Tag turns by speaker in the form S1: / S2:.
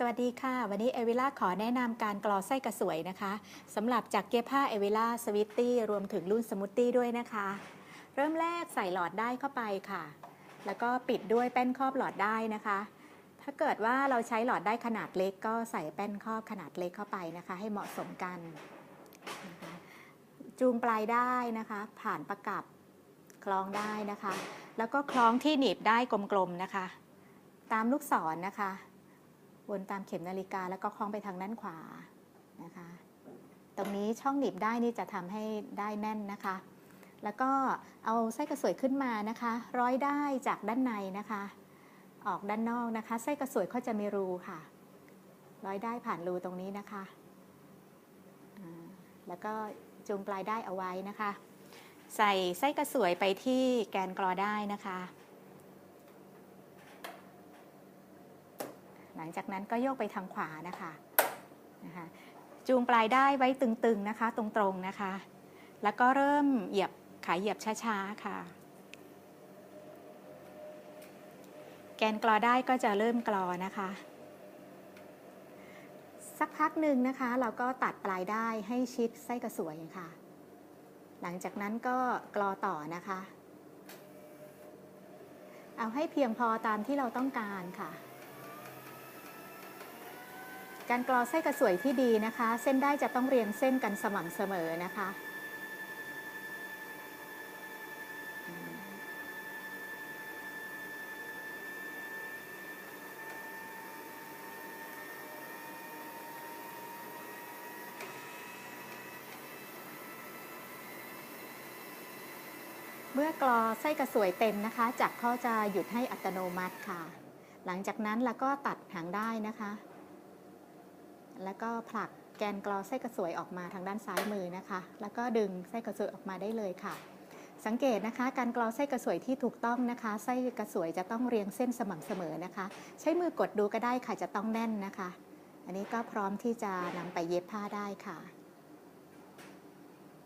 S1: สวัสดีค่ะ วันนี้เอวิล่าขอแนะนำการกรอไส้กระสวยนะคะสำหรับจากเกียผ้าเอวิล่าสวิตตี้รวมถึงรุ่นสมูทตี้ด้วยนะคะ เริ่มแรกใส่หลอดได้เข้าไปค่ะ แล้วก็ปิดด้วยแป้นครอบหลอดได้นะคะ ถ้าเกิดว่าเราใช้หลอดได้ขนาดเล็ก ก็ใส่แป้นครอบขนาดเล็กเข้าไปนะคะ ให้เหมาะสมกันนะคะจูงปลายได้นะคะ ผ่านประกับคล้องได้นะคะ แล้วก็คล้องที่หนีบได้กลมๆนะคะ ตามลูกศรนนะคะ วนตามเข็มนาฬิกาแล้วก็คล้องไปทางด้านขวานะคะ ตรงนี้ช่องหนีบได้นี่จะทำให้ได้แน่นนะคะ แล้วก็เอาไส้กระสวยขึ้นมานะคะ ร้อยได้จากด้านในนะคะ ออกด้านนอกนะคะ ไส้กระสวยเขาจะมีรูค่ะ ร้อยได้ผ่านรูตรงนี้นะคะแล้วก็จูงปลายได้เอาไว้นะคะ ใส่ไส้กระสวยไปที่แกนกรอได้นะคะ หลั งจากนั้นก็โยกไปทางขวานะคะนะคะ จูงปลายได้ไว้ตึงๆนะคะ ตรงๆนะคะ แล้วก็เริ่มเหยียบขาเหยียบช้าๆค่ะ แกนกรอได้ก็จะเริ่มกรอนะคะ สักพักหนึ่งนะคะ เราก็ตัดปลายได้ให้ชิดไส้กระสวยค่ะ หลังจากนั้นก็กรอต่อนะคะ เอาให้เพียงพอตามที่เราต้องการค่ะ การกรอไส้กระสวยที่ดีนะคะ เส้นได้จะต้องเรียงเส้นกันสม่ำเสมอนะคะ เมื่อกรอไส้กระสวยเต็มนะคะจักรเขาจะหยุดให้อัตโนมัติค่ะ หลังจากนั้นเราก็ตัดหางได้นะคะ แล้วก็ผลักแกนกรอไส้กระสวยออกมาทางด้านซ้ายมือนะคะ แล้วก็ดึงไส้กระสวยออกมาได้เลยค่ะ สังเกตนะคะ การกรอไส้กระสวยที่ถูกต้องนะคะ ไส้กระสวยจะต้องเรียงเส้นสม่ำเสมอนะคะ ใช้มือกดดูก็ได้ค่ะจะต้องแน่นนะคะ อันนี้ก็พร้อมที่จะนำไปเย็บผ้าได้ค่ะ